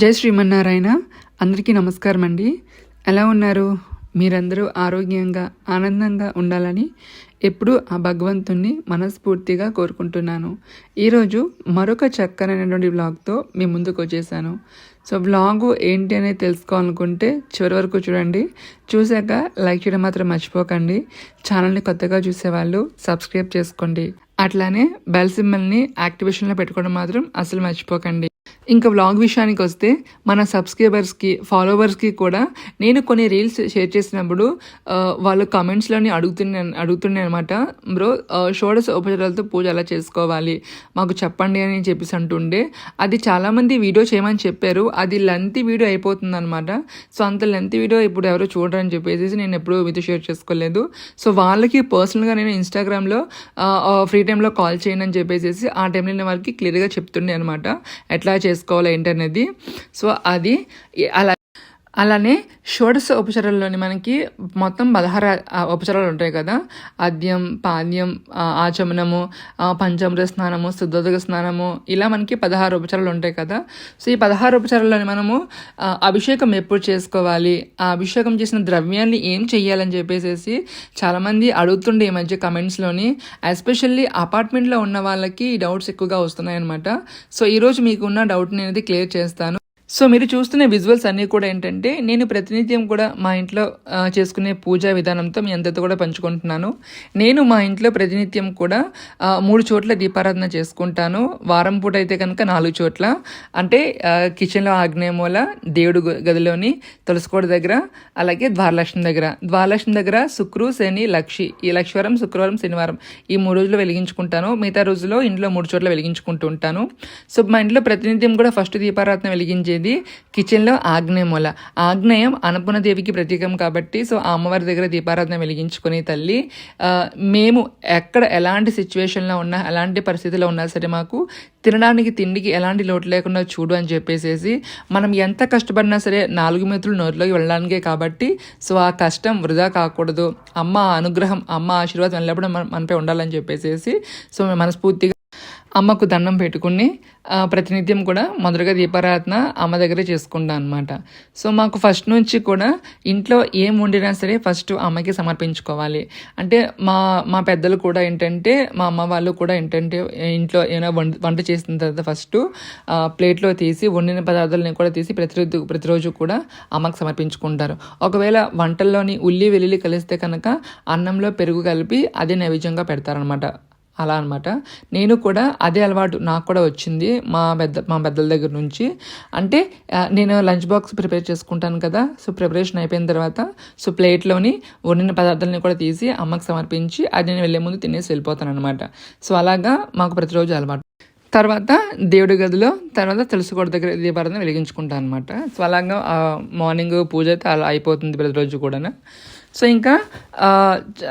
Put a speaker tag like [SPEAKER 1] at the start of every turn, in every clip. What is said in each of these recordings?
[SPEAKER 1] జై శ్రీమన్నారాయణ. అందరికీ నమస్కారం అండి ఎలా ఉన్నారు? మీరందరూ ఆరోగ్యంగా ఆనందంగా ఉండాలని ఎప్పుడూ ఆ భగవంతుణ్ణి మనస్ఫూర్తిగా కోరుకుంటున్నాను. ఈరోజు మరొక చక్కనైనటువంటి వ్లాగ్తో మీ ముందుకు వచ్చేసాను. సో వ్లాగు ఏంటి అనేది తెలుసుకోవాలనుకుంటే చివరి వరకు చూడండి. చూశాక లైక్ చేయడం మాత్రం మర్చిపోకండి. ఛానల్ని కొత్తగా చూసేవాళ్ళు సబ్స్క్రైబ్ చేసుకోండి. అట్లానే బెల్ సింబల్ని యాక్టివేషన్లో పెట్టుకోవడం మాత్రం అసలు మర్చిపోకండి. ఇంకా వ్లాగ్ విషయానికి వస్తే మన సబ్స్క్రైబర్స్కి ఫాలోవర్స్కి కూడా నేను కొన్ని రీల్స్ షేర్ చేసినప్పుడు వాళ్ళు కమెంట్స్లోని అడుగుతున్నా అడుగుతుండే అనమాట బ్రో ఆ, ఉపచారాలతో పూజ ఎలా చేసుకోవాలి? మాకు చెప్పండి అని చెప్పేసి అంటుండే. అది చాలామంది వీడియో చేయమని చెప్పారు. అది లెంత్ వీడియో అయిపోతుంది అనమాట సో అంత లెంత్ వీడియో ఇప్పుడు ఎవరో చూడరని చెప్పేసి నేను ఎప్పుడూ మీతో షేర్ చేసుకోలేదు. సో వాళ్ళకి పర్సనల్గా నేను ఇన్స్టాగ్రామ్లో ఫ్రీ టైంలో కాల్ చేయను అని చెప్పేసి ఆ టైంలో నేను వాళ్ళకి క్లియర్గా చెప్తుండే అనమాట ఎట్లా చేసుకోవాలి ఏంటనేది. సో అది అలా అలానే షోడశ ఉపచారాల్లోని మనకి మొత్తం పదహారు ఉపచారాలు ఉంటాయి కదా. ఆద్యం పాద్యం ఆచమనము పంచామృత స్నానము శుద్ధోదక స్నానము ఇలా మనకి పదహారు ఉపచారాలు ఉంటాయి కదా. సో ఈ పదహారు ఉపచారాల్లోని మనము అభిషేకం ఎప్పుడు చేసుకోవాలి ఆ అభిషేకం చేసిన ద్రవ్యాన్ని ఏం చెయ్యాలని చెప్పేసి చాలామంది అడుగుతుండే ఈ మధ్య కమెంట్స్లోని ఎస్పెషల్లీ అపార్ట్మెంట్లో ఉన్న వాళ్ళకి ఈ డౌట్స్ ఎక్కువగా వస్తున్నాయన్నమాట. సో ఈరోజు మీకున్న డౌట్ని అనేది క్లియర్ చేస్తాను. సో మీరు చూస్తున్న విజువల్స్ అన్నీ కూడా ఏంటంటే నేను ప్రతినిత్యం కూడా మా ఇంట్లో చేసుకునే పూజా విధానంతో మీ అందరితో కూడా పంచుకుంటున్నాను. నేను మా ఇంట్లో ప్రతినిత్యం కూడా మూడు చోట్ల దీపారాధన చేసుకుంటాను. వారం పూట అయితే కనుక నాలుగు చోట్ల. అంటే కిచెన్లో ఆగ్నేయమూల దేవుడు గ- గదిలోని తులసికోట దగ్గర అలాగే ద్వారలక్ష్మి దగ్గర. ద్వారలక్ష్మి దగ్గర శుక్రు శని లక్షి ఈ లక్షవారం శుక్రవారం శనివారం ఈ మూడు రోజులు వెలిగించుకుంటాను. మిగతా రోజుల్లో ఇంట్లో మూడు చోట్ల వెలిగించుకుంటూ ఉంటాను. సో మా ఇంట్లో ప్రతినిత్యం కూడా ఫస్ట్ దీపారాధన వెలిగించే వెలిగించేది కిచెన్లో ఆగ్నేయమూల ఆగ్నేయం అన్నపూర్ణదేవికి ప్రతీకం కాబట్టి సో ఆ అమ్మవారి దగ్గర దీపారాధన వెలిగించుకునే తల్లి మేము ఎక్కడ ఎలాంటి సిచ్యువేషన్లో ఉన్నా ఎలాంటి పరిస్థితిలో ఉన్నా సరే మాకు తినడానికి తిండికి ఎలాంటి లోటు లేకుండా చూడు అని చెప్పేసేసి మనం ఎంత కష్టపడినా సరే నాలుగు మెతులు నోట్లోకి వెళ్ళడానికే కాబట్టి సో ఆ కష్టం వృధా కాకూడదు. అమ్మ అనుగ్రహం అమ్మ ఆశీర్వాదం ఎల్లప్పుడూ మన మనపై ఉండాలని చెప్పేసేసి సో మనస్ఫూర్తిగా అమ్మకు దండం పెట్టుకుని ప్రతినిత్యం కూడా మొదటగా దీపారాధన అమ్మ దగ్గరే చేసుకుంటాను అనమాట సో మాకు ఫస్ట్ నుంచి కూడా ఇంట్లో ఏం వండినా సరే ఫస్ట్ అమ్మకి సమర్పించుకోవాలి. అంటే మా మా పెద్దలు కూడా ఏంటంటే మా అమ్మ వాళ్ళు కూడా ఏంటంటే ఇంట్లో ఏమైనా వంట వంట చేసిన తర్వాత ఫస్ట్ ప్లేట్లో తీసి వండిన పదార్థాలని కూడా తీసి ప్రతిరోజు ప్రతిరోజు కూడా అమ్మకు సమర్పించుకుంటారు. ఒకవేళ వంటల్లోని ఉల్లి వెల్లుల్లి కలిస్తే కనుక అన్నంలో పెరుగు కలిపి అదే నైవేద్యంగా పెడతారనమాట అలా అనమాట నేను కూడా అదే అలవాటు నాకు కూడా వచ్చింది మా పెద్ద మా పెద్దల దగ్గర నుంచి. అంటే నేను లంచ్ బాక్స్ ప్రిపేర్ చేసుకుంటాను కదా సో ప్రిపరేషన్ అయిపోయిన తర్వాత సో ప్లేట్లోని వండిన పదార్థాలని కూడా తీసి అమ్మకి సమర్పించి అది నేను వెళ్ళే ముందు తినేసి వెళ్ళిపోతాను అనమాట సో అలాగా మాకు ప్రతిరోజు అలవాటు. తర్వాత దేవుడి గదిలో తర్వాత తులసికోట దగ్గర దీపారాధన వెలిగించుకుంటాను అనమాట సో అలాగా మార్నింగ్ పూజ అయితే అలా అయిపోతుంది ప్రతిరోజు కూడా సో ఇంకా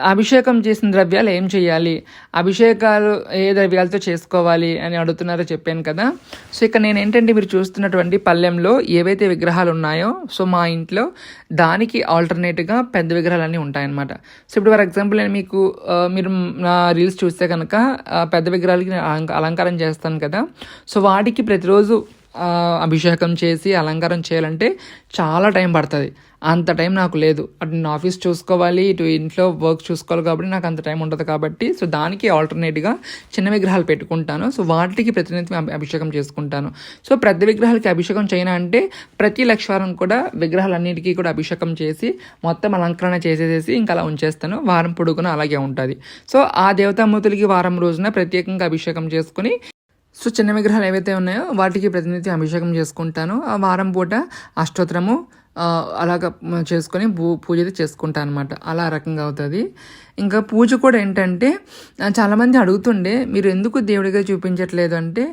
[SPEAKER 1] అభిషేకం చేసిన ద్రవ్యాలు ఏం చేయాలి? అభిషేకాలు ఏ ద్రవ్యాలతో చేసుకోవాలి అని అడుగుతున్నారో చెప్పాను కదా. సో ఇక్కడ నేను ఏంటంటే మీరు చూస్తున్నటువంటి పల్లెంలో ఏవైతే విగ్రహాలు ఉన్నాయో సో మా ఇంట్లో దానికి ఆల్టర్నేట్గా పెద్ద విగ్రహాలన్నీ ఉంటాయన్నమాట. సో ఇప్పుడు ఫర్ ఎగ్జాంపుల్ నేను మీకు మీరు నా రీల్స్ చూస్తే కనుక పెద్ద విగ్రహాలకి నేను అలంక- అలంకారం చేస్తాను కదా. సో వాటికి ప్రతిరోజు అభిషేకం చేసి అలంకారం చేయాలంటే చాలా టైం పడుతుంది. అంత టైం నాకు లేదు. అటు నేను ఆఫీస్ చూసుకోవాలి ఇటు ఇంట్లో వర్క్ చూసుకోవాలి కాబట్టి నాకు అంత టైం ఉండదు కాబట్టి సో దానికి ఆల్టర్నేట్గా చిన్న విగ్రహాలు పెట్టుకుంటాను. సో వాటికి ప్రతినిత్యం అభిషేకం చేసుకుంటాను. సో పెద్ద విగ్రహాలకి అభిషేకం చేయను అంటే ప్రతి లక్షవారం కూడా విగ్రహాలన్నిటికీ కూడా అభిషేకం చేసి మొత్తం అలంకరణ చేసేసేసి ఇంకా అలా ఉంచేస్తాను. వారం పొడుగున అలాగే ఉంటుంది. సో ఆ దేవతామూర్తులకి వారం రోజున ప్రత్యేకంగా అభిషేకం చేసుకుని సో చిన్న విగ్రహాలు ఏవైతే ఉన్నాయో వాటికి ప్రతినిత్యం అభిషేకం చేసుకుంటాను. ఆ వారం పూట అష్టోత్తరము అలాగ చేసుకొని పూ పూజ అయితే చేసుకుంటాను అనమాట అలా రకంగా అవుతుంది. ఇంకా పూజ కూడా ఏంటంటే చాలామంది అడుగుతుండే మీరు ఎందుకు దేవుడిగా చూపించట్లేదు అంటే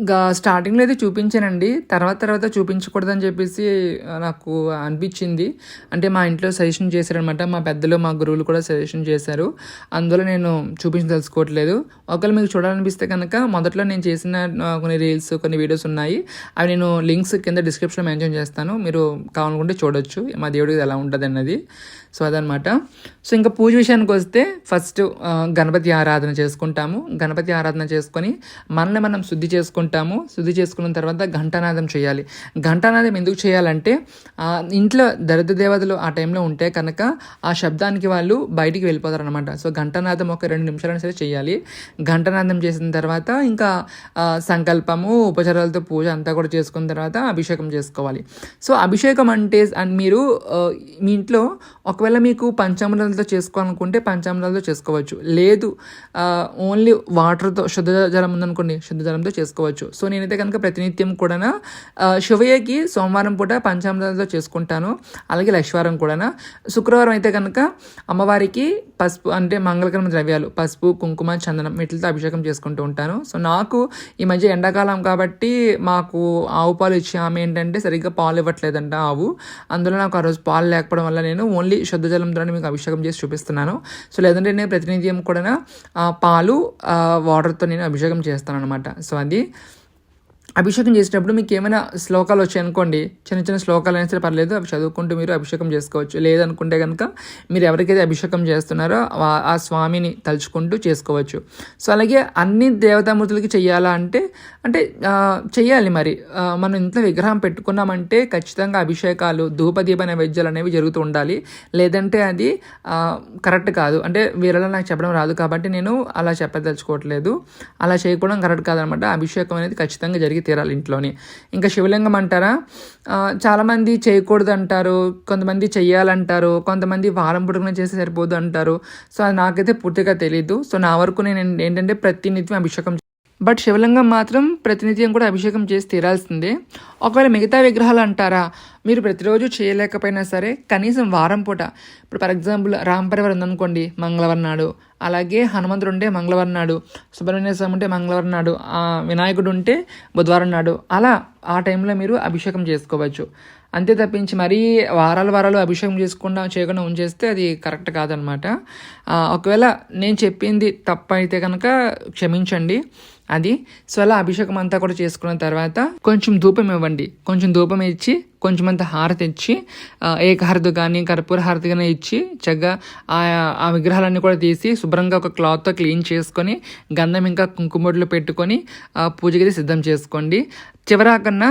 [SPEAKER 1] ఇంకా స్టార్టింగ్లో అయితే చూపించానండి తర్వాత తర్వాత చూపించకూడదని చెప్పేసి నాకు అనిపించింది. అంటే మా ఇంట్లో సజెషన్ చేశారనమాట మా పెద్దలు మా గురువులు కూడా సజెషన్ చేశారు. అందులో నేను చూపించి తెలుసుకోవట్లేదు ఒకవేళ మీకు చూడాలనిపిస్తే కనుక మొదట్లో నేను చేసిన కొన్ని రీల్స్ కొన్ని వీడియోస్ ఉన్నాయి. అవి నేను లింక్స్ కింద డిస్క్రిప్షన్లో మెన్షన్ చేస్తాను. మీరు కావాలనుకుంటే చూడొచ్చు. మా దేవుడికి ఎలా ఉంటుంది అన్నది. సో అదనమాట సో ఇంకా పూజ విషయానికి వస్తే ఫస్ట్ గణపతి ఆరాధన చేసుకుంటాము. గణపతి ఆరాధన చేసుకొని మనల్ని మనం శుద్ధి చేసుకుంటాము. శుద్ధి చేసుకున్న తర్వాత ఘంటానాదం చేయాలి. ఘంటానాదం ఎందుకు చేయాలంటే ఇంట్లో దరిద్ర దేవతలు ఆ టైంలో ఉంటే కనుక ఆ శబ్దానికి వాళ్ళు బయటికి వెళ్ళిపోతారు అనమాట సో ఘంటానాదం ఒక రెండు నిమిషాలు సరే చేయాలి. ఘంటానాదం చేసిన తర్వాత ఇంకా సంకల్పము ఉపచారాలతో పూజ అంతా కూడా చేసుకున్న తర్వాత అభిషేకం చేసుకోవాలి. సో అభిషేకం అంటే అండ్ మీరు మీ ఇంట్లో ఒకవేళ మీకు పంచామృతాలతో చేసుకోవాలనుకుంటే పంచామృతాలతో చేసుకోవచ్చు. లేదు ఓన్లీ వాటర్తో శుద్ధ జలం ఉందనుకోండి శుద్ధ జలంతో చేసుకోవచ్చు. సో నేనైతే కనుక ప్రతినిత్యం కూడా శివయ్యకి సోమవారం పూట పంచామృతాలతో చేసుకుంటాను. అలాగే లక్ష్వారం కూడా శుక్రవారం అయితే కనుక అమ్మవారికి పసుపు అంటే మంగళకరమ ద్రవ్యాలు పసుపు కుంకుమ చందనం వీటితో అభిషేకం చేసుకుంటూ ఉంటాను. సో నాకు ఈ మధ్య ఎండాకాలం కాబట్టి మాకు ఆవు పాలు ఇచ్చే ఆమె ఏంటంటే సరిగ్గా పాలు ఇవ్వట్లేదంట. ఆవు అందులో నాకు ఆ రోజు పాలు లేకపోవడం వల్ల నేను ఓన్లీ శుద్ధ జలం ద్వారా మీకు అభిషేకం చేసి చూపిస్తున్నాను. సో లేదంటే నేను ప్రతినిత్యం కూడా పాలు వాటర్తో నేను అభిషేకం చేస్తాను అనమాట సో అది అభిషేకం చేసేటప్పుడు మీకు ఏమైనా శ్లోకాలు వచ్చాయి అనుకోండి చిన్న చిన్న శ్లోకాలు అయినా సరే పర్లేదు అవి చదువుకుంటూ మీరు అభిషేకం చేసుకోవచ్చు. లేదనుకుంటే కనుక మీరు ఎవరికైతే అభిషేకం చేస్తున్నారో ఆ- స్వామిని తలుచుకుంటూ చేసుకోవచ్చు. సో అలాగే అన్ని దేవతామూర్తులకి చెయ్యాలా అంటే అంటే చెయ్యాలి మరి. మనం ఇంట్లో విగ్రహం పెట్టుకున్నామంటే ఖచ్చితంగా అభిషేకాలు ధూపదీప నైవేద్యాలు అనేవి జరుగుతూ ఉండాలి. లేదంటే అది కరెక్ట్ కాదు. అంటే వీరలో నాకు చెప్పడం రాదు కాబట్టి నేను అలా చెప్పదలుచుకోవట్లేదు. అలా చేయకపోవడం కరెక్ట్ కాదనమాట. అభిషేకం అనేది ఖచ్చితంగా జరిగి తీరాలి ఇంట్లోని. ఇంకా శివలింగం అంటారా? చాలామంది చేయకూడదు అంటారు కొంతమంది చెయ్యాలంటారు కొంతమంది వారం పొడుగున చేస్తే సరిపోదు అంటారు. సో అది నాకైతే పూర్తిగా తెలియదు సో నా వరకు నేను ఏంటంటే ప్రతినిత్యం అభిషేకం బట్ శివలింగం మాత్రం ప్రతినిత్యం కూడా అభిషేకం చేసి తీరాల్సిందే. ఒకవేళ మిగతా విగ్రహాలు అంటారా మీరు ప్రతిరోజు చేయలేకపోయినా సరే కనీసం వారం పూట ఇప్పుడు ఫర్ ఎగ్జాంపుల్ రాంపరివారం ఉందనుకోండి మంగళవారం నాడు అలాగే హనుమంతుడు ఉంటే మంగళవారం నాడు సుబ్రహ్మణ్య స్వామి ఉంటే మంగళవారం నాడు వినాయకుడు ఉంటే బుధవారం నాడు అలా ఆ టైంలో మీరు అభిషేకం చేసుకోవచ్చు. అంతే తప్పించి మరీ వారాలు వారాలు అభిషేకం చేసుకుండా చేయకుండా ఉంచేస్తే అది కరెక్ట్ కాదనమాట. ఒకవేళ నేను చెప్పింది తప్పైతే అయితే కనుక క్షమించండి. అది. సో అలా అభిషేకం అంతా కూడా చేసుకున్న తర్వాత కొంచెం ధూపం ఇవ్వండి. కొంచెం ధూపం ఇచ్చి కొంచెం అంత హారతి ఇచ్చి ఏకహారతి కానీ కర్పూర హారతి కానీ ఇచ్చి చక్కగా ఆ ఆ విగ్రహాలన్నీ కూడా తీసి శుభ్రంగా ఒక క్లాత్తో క్లీన్ చేసుకొని గంధం ఇంకా కుంకుమొడ్లు పెట్టుకొని పూజకి సిద్ధం చేసుకోండి. చివరాకన్నా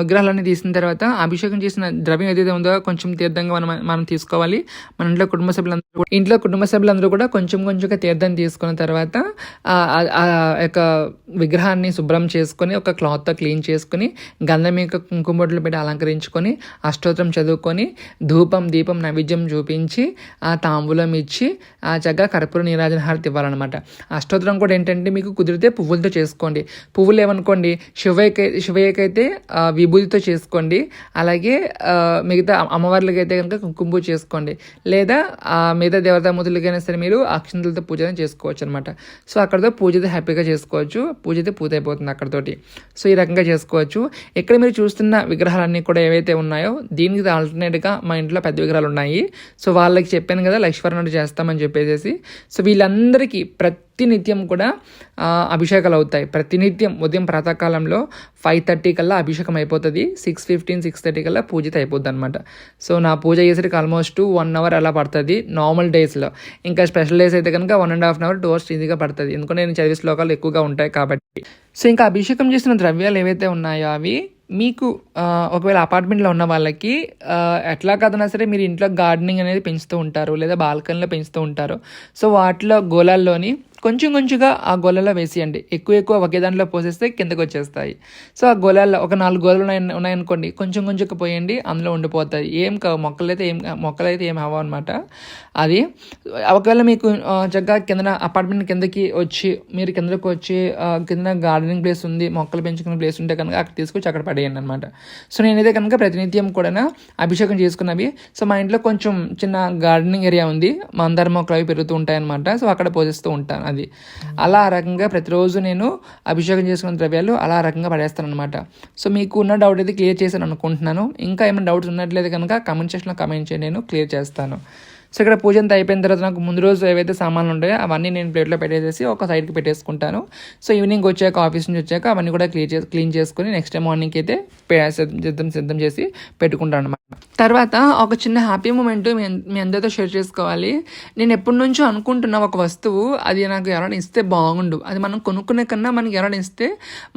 [SPEAKER 1] విగ్రహాలన్నీ తీసిన తర్వాత అభిషేకం చేసిన ద్రవ్యం ఏదైతే ఉందో కొంచెం తీర్థంగా మనం మనం తీసుకోవాలి. మన ఇంట్లో కుటుంబ సభ్యులందరూ ఇంట్లో కుటుంబ సభ్యులందరూ కూడా కొంచెం కొంచెంగా తీర్థం తీసుకున్న తర్వాత ఆ యొక్క విగ్రహాన్ని శుభ్రం చేసుకొని ఒక క్లాత్తో క్లీన్ చేసుకుని గంధం యొక్క కుంకుమొడ్లు పెట్టి అలంకరించుకొని అష్టోత్తరం చదువుకొని ధూపం దీపం నైవేద్యం చూపించి ఆ తాంబూలం ఇచ్చి ఆ చక్కగా కర్పూర నీరాజన హారతి ఇవ్వాలన్నమాట. అష్టోత్తరం కూడా ఏంటంటే మీకు కుదిరితే పువ్వులతో చేసుకోండి. పువ్వులు ఏమనుకోండి శివయ్యకై శివయ్యకైతే విభూతితో చేసుకోండి. అలాగే మిగతా అమ్మవార్లకైతే కనుక కుంకుమ చేసుకోండి. లేదా మిగతా దేవతామూర్తులకైనా సరే మీరు అక్షంతలతో పూజ చేసుకోవచ్చు అనమాట సో అక్కడతో పూజ అయితే హ్యాపీగా చేసుకోవచ్చు. పూజ అయితే పూర్తి అయిపోతుంది అక్కడతోటి. సో ఈ రకంగా చేసుకోవచ్చు. ఇక్కడ మీరు చూస్తున్న విగ్రహాలన్నీ కూడా ఏవైతే ఉన్నాయో దీనికి ఆల్టర్నేట్గా మా ఇంట్లో పెద్ద విగ్రహాలు ఉన్నాయి. సో వాళ్ళకి చెప్పాను కదా లక్ష్మీవరణుడు చేస్తామని చెప్పేసి సో వీళ్ళందరికీ ప్రతినిత్యం కూడా అభిషేకాలు అవుతాయి. ప్రతినిత్యం ఉదయం ప్రాతకాలంలో ఫైవ్ థర్టీ కల్లా అభిషేకం అయిపోతుంది. సిక్స్ ఫిఫ్టీన్ సిక్స్ థర్టీ కల్లా పూజ అయిపోద్ది అనమాట సో నా పూజ చేసేటికి ఆల్మోస్ట్ వన్ అవర్ అలా పడుతుంది నార్మల్ డేస్లో ఇంకా స్పెషల్ డేస్ అయితే కనుక one and half an hour two hours ఈజీగా పడుతుంది. ఎందుకంటే నేను చదివే శ్లోకాలు ఎక్కువగా ఉంటాయి కాబట్టి. సో ఇంకా అభిషేకం చేసిన ద్రవ్యాలు ఏవైతే ఉన్నాయో అవి మీకు ఒకవేళ అపార్ట్మెంట్లో ఉన్న వాళ్ళకి ఎట్లా కదనా సరే మీరు ఇంట్లో గార్డెనింగ్ అనేది పెంచుతూ ఉంటారు లేదా బాల్కనీలో పెంచుతూ ఉంటారు. సో వాటిలో గోళాల్లోని కొంచెం కొంచెంగా ఆ గోళాల్లో వేసేయండి. ఎక్కువ ఎక్కువ ఒకే దాంట్లో పోసేస్తే కిందకు వచ్చేస్తాయి. సో ఆ గోళాల్లో ఒక నాలుగు గోళాలు ఉన్నాయి ఉన్నాయనుకోండి కొంచెం కొంచెం పోయండి అందులో ఉండిపోతాయి. ఏం కావు మొక్కలైతే ఏం మొక్కలైతే ఏం అవ్వవు అనమాట అది ఒకవేళ మీకు చక్కగా కిందన అపార్ట్మెంట్ కిందకి వచ్చి మీరు కిందకు వచ్చి కింద గార్డెనింగ్ ప్లేస్ ఉంది మొక్కలు పెంచుకునే ప్లేస్ ఉంటే కనుక అక్కడ తీసుకొచ్చి అక్కడ పడేయండి అనమాట సో నేనైతే కనుక ప్రతినిత్యం కూడా అభిషేకం చేసుకున్నవి. సో మా ఇంట్లో కొంచెం చిన్న గార్డెనింగ్ ఏరియా ఉంది. మందార మొక్కలు అవి పెరుగుతూ ఉంటాయన్నమాట. సో అక్కడ పోజిస్తూ ఉంటాను. అది. అలా ఆ రకంగా ప్రతిరోజు నేను అభిషేకం చేసుకున్న ద్రవ్యాలు అలా రకంగా పడేస్తాను అనమాట సో మీకు ఉన్న డౌట్ అయితే క్లియర్ చేశాను అనుకుంటున్నాను. ఇంకా ఏమైనా డౌట్స్ ఉన్నట్లయితే కనుక కమెంట్ సెక్షన్లో కమెంట్ చేయండి నేను క్లియర్ చేస్తాను. సో ఇక్కడ పూజ అంతా అయిపోయిన తర్వాత నాకు ముందు రోజు ఏవైతే సామాన్లు ఉంటాయో అవన్నీ నేను ప్లేట్లో పెట్టేసేసి ఒక సైడ్కి పెట్టేసుకుంటాను. సో ఈవినింగ్ వచ్చాక ఆఫీస్ నుంచి వచ్చాక అవన్నీ కూడా క్లీన్ చేసి క్లీన్ చేసుకుని నెక్స్ట్ డే మార్నింగ్కి అయితే సిద్ధం సిద్ధం చేసి పెట్టుకుంటాను అనమాట తర్వాత ఒక చిన్న హ్యాపీ మూమెంట్ మీ మీ అందరితో షేర్ చేసుకోవాలి. నేను ఎప్పటి నుంచో అనుకుంటున్న ఒక వస్తువు అది నాకు ఎవరైనా ఇస్తే బాగుండు. అది మనం కొనుక్కునే కన్నా మనకి ఎవరైనా ఇస్తే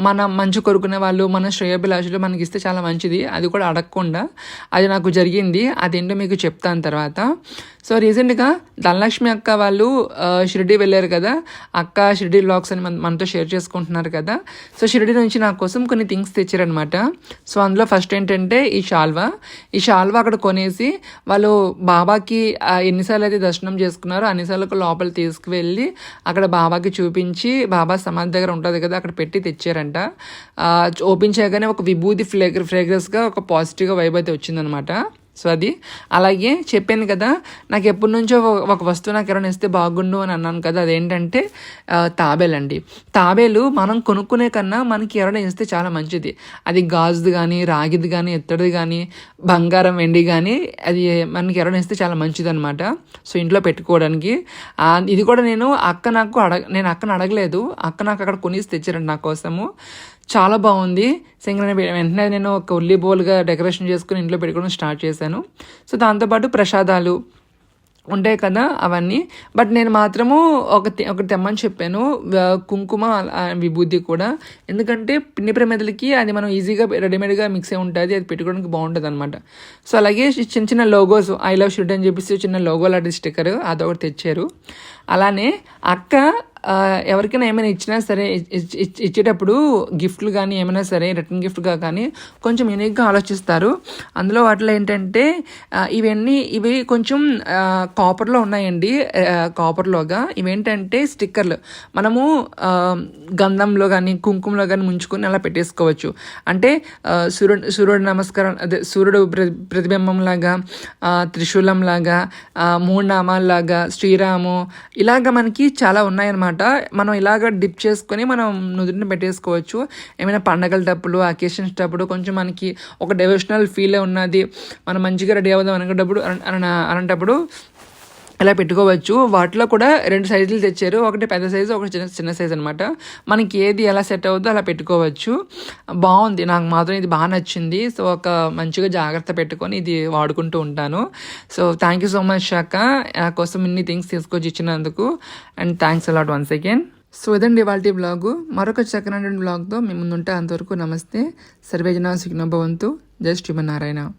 [SPEAKER 1] మన మంచి కొరుకునే వాళ్ళు మన శ్రేయభిలాషులు మనకి ఇస్తే చాలా మంచిది. అది కూడా అడగకుండా అది నాకు జరిగింది. అదేంటో మీకు చెప్తాను తర్వాత. సో రీసెంట్గా ధనలక్ష్మి అక్క వాళ్ళు షిరిడి వెళ్ళారు కదా. అక్క షిరిడి బ్లాగ్స్ అని మన మనతో షేర్ చేసుకుంటున్నారు కదా. సో షిరిడి నుంచి నా కోసం కొన్ని థింగ్స్ తెచ్చారనమాట సో అందులో ఫస్ట్ ఏంటంటే ఈ షాల్వా. ఈ షాల్వా అక్కడ కొనేసి వాళ్ళు బాబాకి ఎన్నిసార్లు అయితే దర్శనం చేసుకున్నారో అన్నిసార్లకు లోపల తీసుకువెళ్ళి అక్కడ బాబాకి చూపించి బాబా సమాధి దగ్గర ఉంటుంది కదా అక్కడ పెట్టి తెచ్చారంట. ఓపెన్ చేయగానే ఒక విభూతి ఫ్లేగర్ ఫ్రేగ్రెన్స్గా ఒక పాజిటివ్గా వైబ్ అయితే వచ్చిందనమాట సో అది అలాగే చెప్పాను కదా నాకు ఎప్పటి నుంచో ఒక- ఒక వస్తువు నాకు ఎవరైనా ఇస్తే బాగుండు అని అన్నాను కదా అదేంటంటే తాబేలు తాబేలండి. తాబేలు మనం కొనుక్కునే కన్నా మనకి ఎవరైనా ఇస్తే చాలా మంచిది. అది గాజుది కానీ రాగిది కానీ ఎత్తడిది కానీ బంగారం వెండి కానీ అది మనకి ఎవరైనా ఇస్తే చాలా మంచిది అనమాట సో ఇంట్లో పెట్టుకోవడానికి. ఇది కూడా నేను అక్క నాకు అడగ నేను అక్కను అడగలేదు. అక్క నాకు అక్కడ కొనిసి తెచ్చారండి నా కోసము. చాలా బాగుంది. సింగర్ వెంటనే నేను ఒక ఉల్లి బోల్గా డెకరేషన్ చేసుకుని ఇంట్లో పెట్టుకోవడం స్టార్ట్ చేశాను. సో దాంతోపాటు ప్రసాదాలు ఉంటాయి కదా అవన్నీ. బట్ నేను మాత్రము ఒక ఒకటి తెమ్మని చెప్పాను. కుంకుమ విభూతి కూడా. ఎందుకంటే పిండి ప్రమేదలకి అది మనం ఈజీగా రెడీమేడ్గా మిక్స్ అయి ఉంటుంది. అది పెట్టుకోవడానికి బాగుంటుంది అనమాట సో అలాగే చిన్న చిన్న లోగోస్ ఐ లవ్ షుడ్ అని చెప్పేసి చిన్న లోగో లాంటి స్టిక్కర్ అదొకటి తెచ్చారు. అలానే అక్క ఎవరికైనా ఏమైనా ఇచ్చినా సరే ఇచ్చేటప్పుడు గిఫ్ట్లు కానీ ఏమైనా సరే రిటర్న్ గిఫ్ట్గా కానీ కొంచెం యూనిక్గా ఆలోచిస్తారు. అందులో వాటిలో ఏంటంటే ఇవన్నీ ఇవి కొంచెం కాపర్లో ఉన్నాయండి. కాపర్లోగా ఇవేంటంటే స్టిక్కర్లు. మనము గంధంలో కానీ కుంకుమలో కానీ ముంచుకొని అలా పెట్టేసుకోవచ్చు. అంటే సూర్యుడు సూర్యుడు నమస్కారం అదే సూర్యుడు ప్ర త్రిశూలంలాగా మూడు నామాల్లాగా శ్రీరాము ఇలాగ మనకి చాలా ఉన్నాయన్నమాట. మనం ఇలాగ డిప్ చేసుకొని మనం నుదుటిని పెట్టేసుకోవచ్చు. ఏమైనా పండగలటప్పుడు అకేషన్స్ టప్పుడు కొంచెం మనకి ఒక డెవోషనల్ ఫీల్ ఉన్నది. మనం మంచిగా రెడీ అవుదాం అనుకున్నప్పుడు అన ఇలా పెట్టుకోవచ్చు. వాటిలో కూడా రెండు సైజులు తెచ్చారు. ఒకటి పెద్ద సైజు ఒకటి చిన్న చిన్న సైజు అనమాట మనకి ఏది ఎలా సెట్ అవుతుందో అలా పెట్టుకోవచ్చు. బాగుంది. నాకు మాత్రం ఇది బాగా నచ్చింది. సో ఒక మంచిగా జాగ్రత్త పెట్టుకొని ఇది వాడుకుంటూ ఉంటాను. So thank you so much Shakha నా కోసం ఇన్ని థింగ్స్ తీసుకొచ్చి ఇచ్చినందుకు. And thanks a lot once again so ఇదండి ఇవాళ బ్లాగు మరొక చక్కనటువంటి బ్లాగ్తో మేము ముందుంటే అంతవరకు నమస్తే. సర్వేజన సుఖినభవంతు. జై శ్రీమన్నారాయణ.